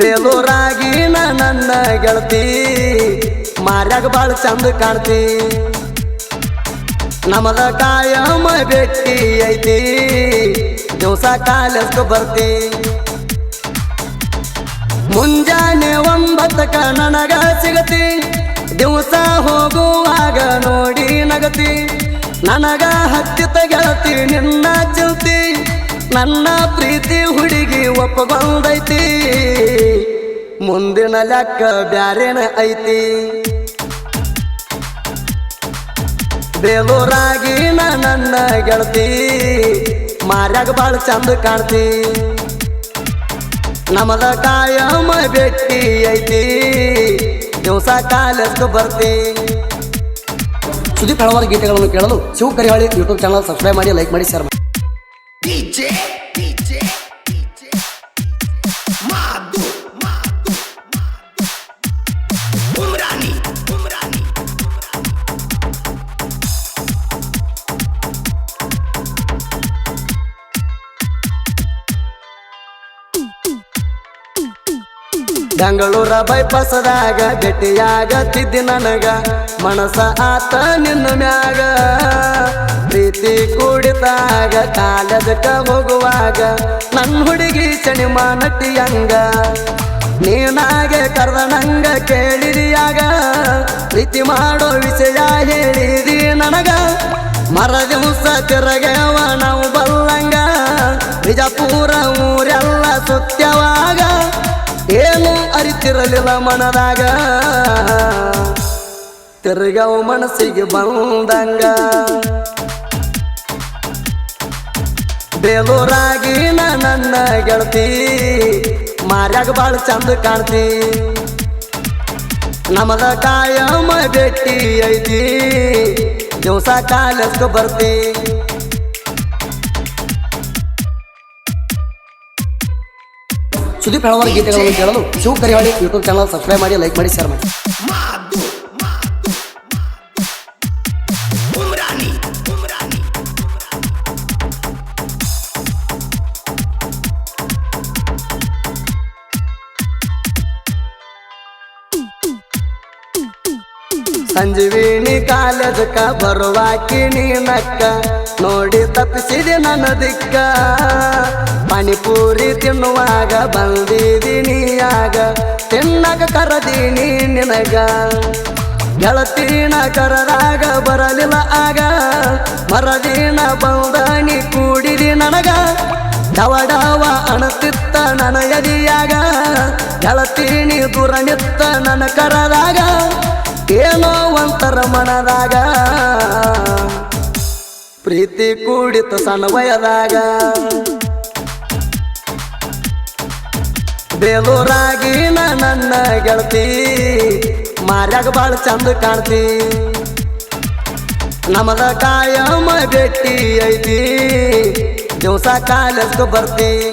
ಬೇಲೂರಾಗಿ ನನ್ನ ಗೆಳತಿ, ಮಾರ್ಯಾಗ ಬಾಳ ಚಂದ ಕಾಣ್ತಿ. ನಮದ ಕಾಯಮ ಬೆಟ್ಟಿ ಐತಿ, ದಿವಸ ಕಾಲಸ್ಕ ಬರ್ತಿ. ಮುಂಜಾನೆ ಒಂಬತ್ತಕ ನನಗ ಸಿಗತಿ, ದಿವಸ ಹೋಗುವಾಗ ನೋಡಿ ನಗತಿ. ನನಗ ಹತ್ತಿತ ಗೆಳತಿ ನಿನ್ನ ಚಿಲ್ತಿ, ನನ್ನ ಪ್ರೀತಿ ಹುಡುಗಿ ಒಪ್ಪಗೊಂದೈತಿ ಮುಂದಿನ ಲೆಕ್ಕ ಬ್ಯಾರೇನ ಐತಿ? ಬೇಲೂರಾಗಿ ನಾ ನನ್ನ ಗೆಳತಿ ಮಾರ್ಯಾಗ ಬಾಳ ಚಂದ ಕಾಣ್ತಿ. ನಮದ ಕಾಯಮ ಬೆಟ್ಟಿ ಐತಿ ದಿವಸ ಕಾಲಷ್ಟು ಬರ್ತಿ. ಸುದೀಪ್ ಹಲವಾರು ಗೀತೆಗಳನ್ನು ಕೇಳಲು Shiva Karihali YouTube channel subscribe ಮಾಡಿ ಲೈಕ್ ಮಾಡಿ ಶೇರ್ ಮಾಡಿ. ಬೆಂಗಳೂರ ಬೈಪಾಸದಾಗ ಭೇಟಿಯಾಗತ್ತಿದ್ದಿ ನನಗ. ಮನಸ ಆತ ನಿನ್ನ ಮ್ಯಾಗ. ಪ್ರೀತಿ ಕೂಡಿದಾಗ ಕಾಲದಕ್ಕ ಹೋಗುವಾಗ ನನ್ನ ಹುಡುಗಿ ಚಣಿಮ ನಟಿಯಂಗ ನೀನಾಗೆ ಕರೆದ ನಂಗ ಕೇಳಿರಿಯಾಗ. ಪ್ರೀತಿ ಮಾಡೋ ವಿಷಯ ಹೇಳಿದಿ ನನಗ. ಮರ ದಿವಸ ತಿರಗವ ನಾವು ಬಲ್ಲಂಗ. ಬಿಜಾಪುರ ಊರೆಲ್ಲ ಅರಿತಿರಲಿಲ್ಲ ಮನದಾಗ ತಿರುಗವು ಮನಸ್ಸಿಗೆ ಬಂದಂಗ. ಬೇಲೂರಾಗಿ ನನ್ನ ಗೆಳತಿ, ಮಾರ್ಯಾಗ ಬಾಳ ಚಂದ ಕಾಣ್ತಿ. ನಮದ ಕಾಯಮ ಭೇಟಿ ಐತಿ, ದಿವಸ ಕಾಲಸ್ಕ ಬರ್ತಿ. ಸುದೀಪ್ ಹಲವಾರು ಗೀತೆಗಳನ್ನು ಕೇಳಲು Shiva Karihali YouTube channel subscribe ಮಾಡಿ ಲೈಕ್ ಮಾಡಿ ಶೇರ್ ಮಾಡಿ. ಸಂಜೀವಿನಿ ಕಾಲೇಜಕ್ಕ ಬರುವಾಕಿ ನೀನಕ್ಕ ನೋಡಿ ತಪ್ಪಿಸಿದೆ ನನ್ನ ದಿಕ್ಕ. ಪಾನಿಪೂರಿ ತಿನ್ನುವಾಗ ಬಂದಿದ್ದೀನಿ ಆಗ ತಿನ್ನಕ ಕರದೀನಿ ನಿನಗ. ಗೆಳತೀನ ಕರದಾಗ ಬರಲಿಲ್ಲ ಆಗ. ಮರದಿನ ಬಂದನಿ ಕೂಡಿದಿ ನನಗ. ಡವ ಡವ ಅಣತಿತ್ತ ನನ್ನ ಎದಿಯಾಗ. ಗೆಳತೀನಿ ದೂರ ನಿತ್ತ ನನ್ನ ಕರದಾಗ ಏನೋ ಒಂಥರ ಮನದಾಗ. ಪ್ರೀತಿ ಕೂಡಿತ ಸಣ್ಣ ವಯದಾಗ ಬೇಲೂರಾಗಿ ನನ್ನ ಗೆಳತಿ, ಮಾರ್ಯಾಗ ಬಾಳ ಚಂದ ಕಾಣ್ತಿ. ನಮದ ಕಾಯಮ ಭೇಟಿ ಐತಿ, ದಿವಸ ಕಾಲಕ್ಕೆ ಬರ್ತಿ.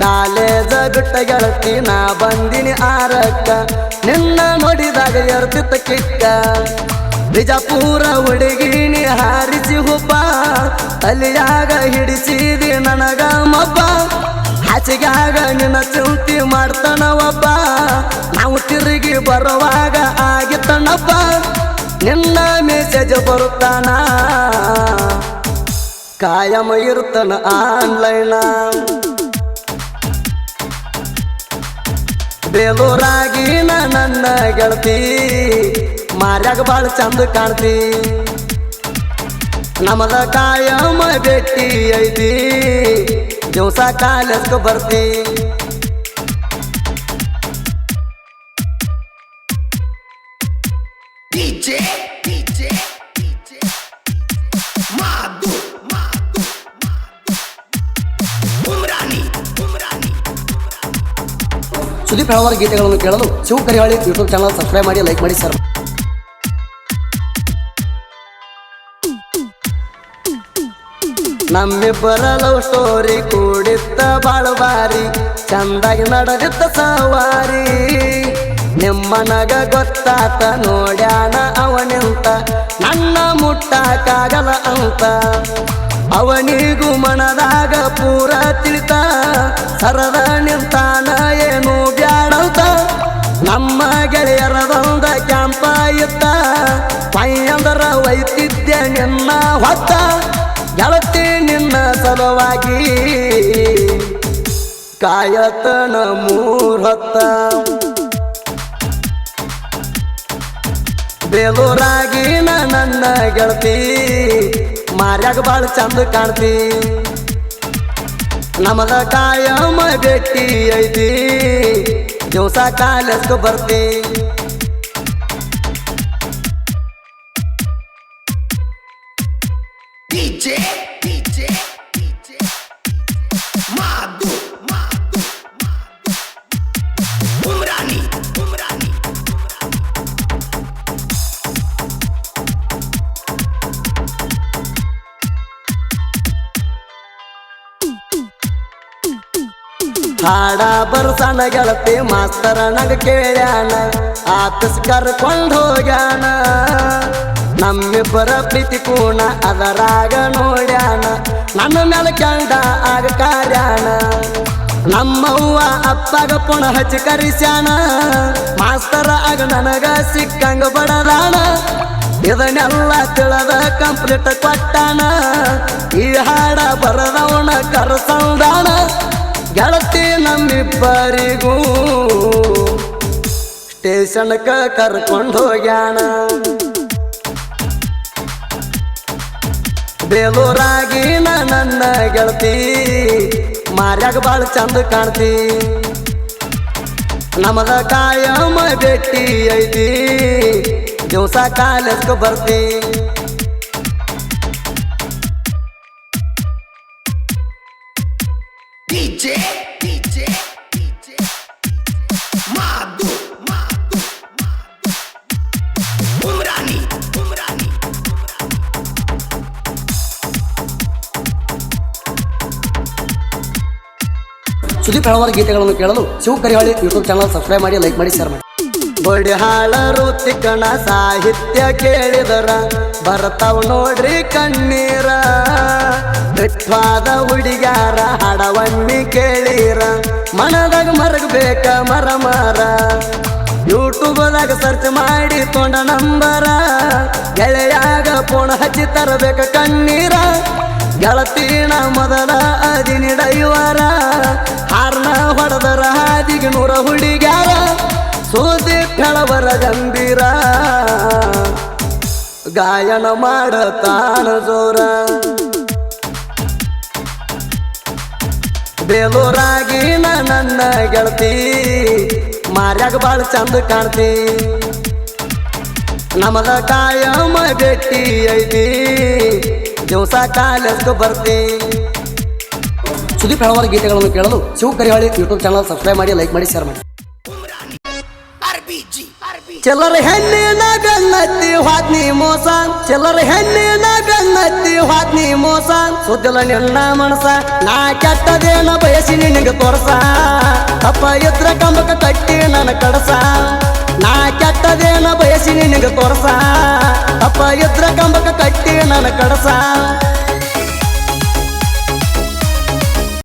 ಕಾಲೇಜ ಬಿಟ್ಟ ಗೆಳತಿ, ನಾ ಬಂದಿನಿ ಆರಕ್ಕ. ನಿನ್ನ ನೋಡಿದಾಗ ಎರ್ತಿತ್ತ ಕಿಕ್ಕ. ಬಿಜಾಪುರ ಹುಡುಗಿನಿ ಹಾರಿಸಿ ಹುಬ್ಬ. ಅಲ್ಲಿಯಾಗ ಹಿಡಿಸಿದಿ ನನಗ ಮಬ್ಬ. ಹಾಸಿಗ್ಯಾಗ ನಿನ್ನ ಚಿಂತಿ ಮಾಡ್ತಾನ ಒಬ್ಬ. ನಾವು ತಿರುಗಿ ಬರುವಾಗ ಆಗಿತ್ತನಪ್ಪ. ನಿನ್ನ ಮೆಸೇಜ್ ಬರುತ್ತಾನ? ಕಾಯಮ ಇರ್ತಾನ ಆನ್ಲೈನ ಬೇಲೂರಾಗಿ ನನ್ನ ಗೆಳತಿ ಮಾರ್ಯಾಗ ಬಾಳ ಚಂದ ಕಾಣ್ತಿ. ನಮದ ಕಾಯಮ ಭೇಟಿ ಐತಿ ದಿವಸ ಕಾಲಕ್ಕೆ ಬರ್ತಿ. DJ, ಸುದೀಪ್ ಹೇಳುವ ಗೀತೆಗಳನ್ನು ಕೇಳಲು Shiva Kariyali YouTube channel subscribe ಮಾಡಿ, ಲೈಕ್ ಮಾಡಿ, ಸರ್. ನಮ್ಮಿಬ್ಬರ ಲವ್ ಸ್ಟೋರಿ ಕೂಡಿತ್ತ ಬಾಳು ಬಾರಿ ಚಂದಾಗಿ ನಡೆದಿತ್ತ ಸವಾರಿ. ನಿಮ್ಮನಗ ಗೊತ್ತಾತ, ನೋಡ್ಯಾನ ಅವನಿಂತ ನನ್ನ ಕಾಗಲ ಅಂತ. ಅವನಿಗೂ ಮನದಾಗ ಪೂರ ತಿಳಿತ, ಸರದ ನಿಂತಾನ ಏನು ಇತ್ತ ವೈತಿದ್ಯ ಒಯ್ತಿದ್ದೆ ನಿನ್ನ ಹೊತ್ತ. ಗೆಳತಿ ನಿನ್ನ ಸಲುವಾಗಿ ಕಾಯತನ ಮೂರ್ಹತ್ತ. ಬೇಲೂರಾಗಿ ನನ್ನ ಗೆಳತಿ, ಮಾರ್ಯಾಗ ಬಾಳ ಚಂದ ಕಾಣ್ತಿ. ನಮಗ ಕಾಯಮ ಭೇಟಿ ಐತಿ, ದಿವಸ ಕಾಲಸ್ಕ ಬರ್ತಿ. DJ, DJ, DJ, Madu, Madu, Madu. Umrani, Umrani. ಹಾಡ ಬರ್ಸಣ ಗೆಳತಿ ಮಾಸ್ತರ ನಗ ಕೇಳ್ಯಾನ ಆಫೀಸ್ ಕರ್ಕೊಂಡು ಹೋಗ್ಯಾನ ನಮ್ಮಿಬ್ಬರ ಪ್ರೀತಿ ಕೋಣ ಅದರಾಗ ನೋಡ್ಯಾನ. ನನ್ನ ಮೇಲೆ ಕಂಡ ಆಗ ಕಾರ್ಯಾಣ ನಮ್ಮವ್ವ ಅಪ್ಪಗ ಪುಣ ಹಚ್ಚಿ ಕರಿಸ್ಯಾನ. ಮಾಸ್ತರ ಆಗ ನನಗ ಸಿಕ್ಕಂಗ ಬಡದಾಣ ಇದನ್ನೆಲ್ಲ ತಿಳದ ಕಂಪ್ಲೀಟ್ ಕೊಟ್ಟಾನ. ಈ ಹಾಡ ಬರದವಣ ಕರಸಂದಾಣ ಗೆಳತಿ ನಮ್ಮಿಬ್ಬರಿಗೂ ಸ್ಟೇಷನ್ಕ ಕರ್ಕೊಂಡು ಹೋಗ್ಯಾಣ ಬೇಲೂರಾಗಿ ನನ್ನ ಗೆಳತಿ. ಮಾರ್ಯಾಗ ಬಾಳ ಚಂದ ಕಾಣ್ತಿ. ನಮದ ಕಾಯಮ ಭೇಟಿ ಐತಿ. ದಿವಸ ಕಾಲೇಜ್ಗೆ ಬರ್ತಿ. DJ, DJ, ಹಲವಾರು ಗೀತೆಗಳನ್ನು ಕೇಳಲು Shiva Karihali YouTube channel subscribe ಮಾಡಿ ಲೈಕ್ ಮಾಡಿ ಶೇರ್ ಮಾಡಿ. ಬಡಿಹಾಳರು ತಿಕ್ಕಣ ಸಾಹಿತ್ಯ ಕೇಳಿದರ, ಬರ್ತಾವ್ ನೋಡ್ರಿ ಕಣ್ಣೀರ. ಬಿಟ್ವಾದ ಹುಡುಗ್ಯಾರ ಹಡವಣ್ಣಿ ಕೇಳಿರ, ಮನದಾಗ ಮರಗಬೇಕ ಮರ ಮರ ಯೂಟ್ಯೂಬ್ದಾಗ ಸರ್ಚ್ ಮಾಡಿ ತೊಂಡ ನಂಬರ, ಗೆಳೆಯಾಗ ಪೋಣ ಹಚ್ಚಿ ತರಬೇಕ ಕಣ್ಣೀರ. ಗೆಳತಿನ ಮೊದಲ ಅದಿನಿ ಹಾರ್ನ ಹೊಡೆದರ ಹಾದಿಗೆ ನೂರ ಹುಡುಗ್ಯಾರ. ಸೋದಿ ಕಳವರ ಗಂಭೀರ. ಗಾಯನ ಮಾಡತಾನ ಜೋರ. ಬೇಲೂರಾಗಿ ನನ್ನ ಗೆಳತಿ. ಮಾರ್ಯಾಗ ಬಾಳ ಚಂದ ಕಾಣ್ತಿ. ನಮಗ ಕಾಯಮ ಭೇಟಿ ಐತಿ. ದಿವಸ ಕಾಲೇಜ್ಗೆ ಬರ್ತಿ. ಸುದೀಪ್ ಹೇಳುವ ಗೀತೆಗಳನ್ನು ಕೇಳಲು Shiva Karihali YouTube channel subscribe ಮಾಡಿ, ಲೈಕ್ ಮಾಡಿ, ಶೇರ್ ಮಾಡಿ. ಚಿಲ್ಲರ ಹೆಣ್ಣಿನ ಬೆನ್ನತ್ತಿ ಹಾದ್ನಿ ಮೋಸ. ಚಿಲ್ಲರ ಹೆಣ್ಣಿನ ಬೆನ್ನತ್ತಿ ಹಾದ್ನಿ ಮೋಸ. ಸುದ್ದಿಲ್ಲ ನಿನ್ನ ಮನಸ, ನಾ ಕೆಟ್ಟದೇನ ಬಯಸಿ ನಿನಗೆ ತೋರ್ಸ. ಅಪ್ಪ ಎದ್ರ ಕಂಬಕ ಕಟ್ಟಿ ನನ್ನ ಕಡಸ. ನಾ ಕೆಟ್ಟದೇನ ಬಯಸಿ ನಿನಗೆ ತೋರ್ಸ. ಅಪ್ಪ ಎದ್ರ ಕಂಬಕ ಕಟ್ಟಿ ನನ್ನ ಕಡಸ.